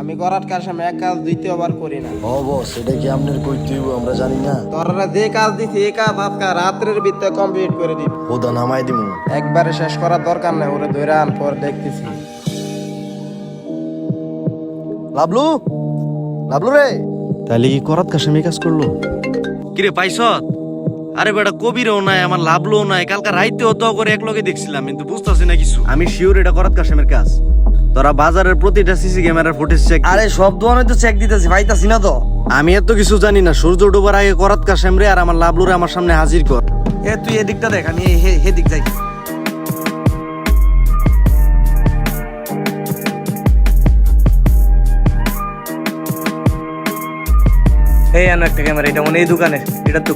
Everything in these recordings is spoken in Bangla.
আমি করার কাজ আমি এক কাজ দ্বিতীয়বার করি না। ও বস এটা কি আপনার কইতে হইব? আমরা জানি না। তোরা যে কাজ দিছি এই কাজ আজকে রাত্রের ভিতরে কমপ্লিট করে দিবি। ওদা নামাই দিমু। একবারে শেষ করার দরকার নাই ওরে ধরে আন পর দেখতেছি। লাবলু? লাবলু রে? তাহলে কি করাত কাশামি কাজ করল? কিরে পাইছ? আরে বেটা কবিরও নাই আমার লাভলও নাই কালকা রাইতেও তো করে এক লগে দেখছিলাম কিন্তু বুঝতেছি না কিছু। আমি শিওর এটা করাত কাশেমের কাজ। তোরা বাজারের প্রতিটা সিসি ক্যামেরার ফুটেজ চেক আরে সব দোকানে তো চেক দিতেছি পাইতাছি না তো। আমি এত কিছু জানি না সূর্য ডুবার আগে করাত কাশেম রে আর আমার লাভলুরে আমার সামনে হাজির কর। এ তুই এদিকটা দেখ আমি হে- হেদিক যাই। এই আনো একটা ক্যামেরা এটা মনে এই দোকানের এটা তো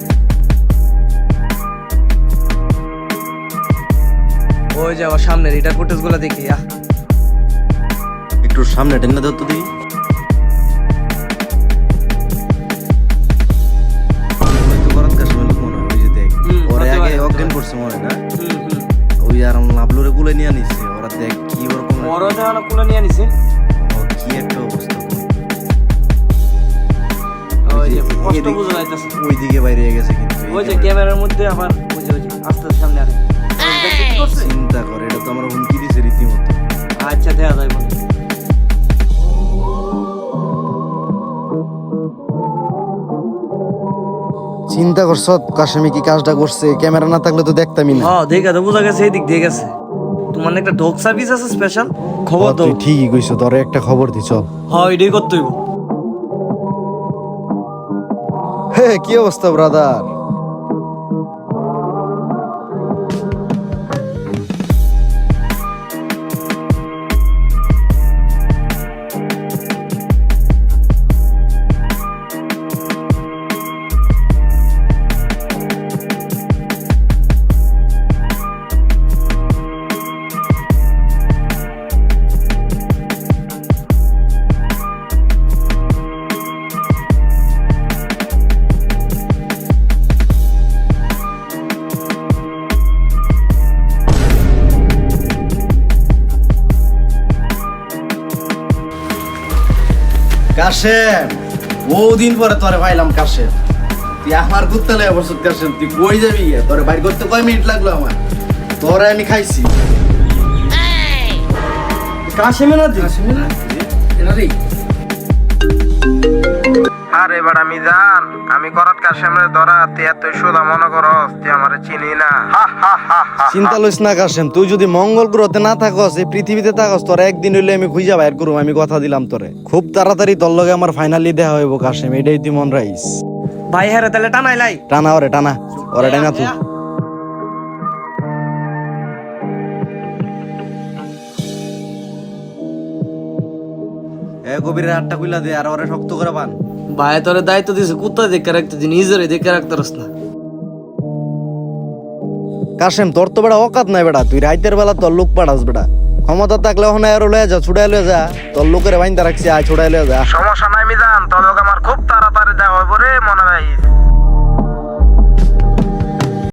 ওই যে সামনের এটা ফুটেজগুলো দেখি আহ। একটু সামনে টেনে ধর তো দেখি। হয়তো করাত কাশেমের লোক ওই যে দেখ। হুম, ওরে হতে আগে পারে, হতে অজ্ঞান পারে। করছে না? হুম হুম। ওই আর আমার লাভলুরে গুলে নিয়ে নিছে ওরা দেখ কি ওরকম বড় জানা কুলো নিয়ে নিছি ও, কি একটা অবস্থা। ওই যে এদিকে- কষ্ট বোঝা যাইতাছে ওই দিকে বাইরে গেছে কিন্তু ওই যে ক্যামেরার মধ্যে আবার ওই যে আস্তে আস্তে সামনে আরে চিন্তা করে এটা তো আমার হুমকি দিছে রীতিমতো। আচ্ছা দেখা যায় চিন্তা করছ? কাশেমি কি কাজটা করছে? ক্যামেরা না থাকলে তো দেখতামই না। হ্যাঁ দেখে তো বোঝা গেছে এই দিক দিয়ে গেছে। তোমার একটা ডগ সার্ভিস আছে স্পেশাল খবর ও, তো তুই ঠিকই কইছ তোরে একটা খবর দি চল। হ্যাঁ এটাই করতে হইব। হে কি অবস্থা ব্রাদার কাশেম বহুদিন পরে তোরে পাইলাম কাশেম। তুই আমার ঘুরতে লাগে বসত কাশেম তুই কই যাবি? তোরে বাইর করতে কয় মিনিট লাগল আমার? তোরে আমি খাইছি। কাশেমে না দিস। আরে এবার আমি জান আমি করার কাশেমের সামনে ধরা তুই এত সোজা মনে করস তুই আমার চিনি না। হা হা হা হা চিন্তা লইস না কাশেম তুই যদি মঙ্গল গ্রহতে না থাকস এই পৃথিবীতে থাকস তোর একদিন হইলে আমি খুঁজা বাইর করুম আমি কথা দিলাম তোরে। খুব তাড়াতাড়ি তোর লগে আমার ফাইনালি দেখা হইব কাশেম এটাই তুই মন রাইস। ভাই হ্যাঁ তালে তাহলে টানাই লাই। টানা ওরে টানা। ওরে টানা তুই। এ কবির হাতটা খুইলা দে আর ওরে শক্ত করে বান ভাই তোরে দায়িত্ব দিছে কুত্তা দেখে রাখতে দিন নিজেরে দেখে রাখতে রস না। কাশেম তোর তো বেড়া অকাত নাই বেটা তুই রাইতের বেলা তোর লোক পাঠাস বেটা ক্ষমতা থাকলে ওখানে আরও লয়ে যা ছুড়াই লয়ে যা তোর লোকের বাইন্দা রাখছি আয় ছুড়াই লয়ে যা। সমস্যা নাই আমি জান তবে আমার খুব তাড়াতাড়ি দেখা হবে রে মনে রাখিস।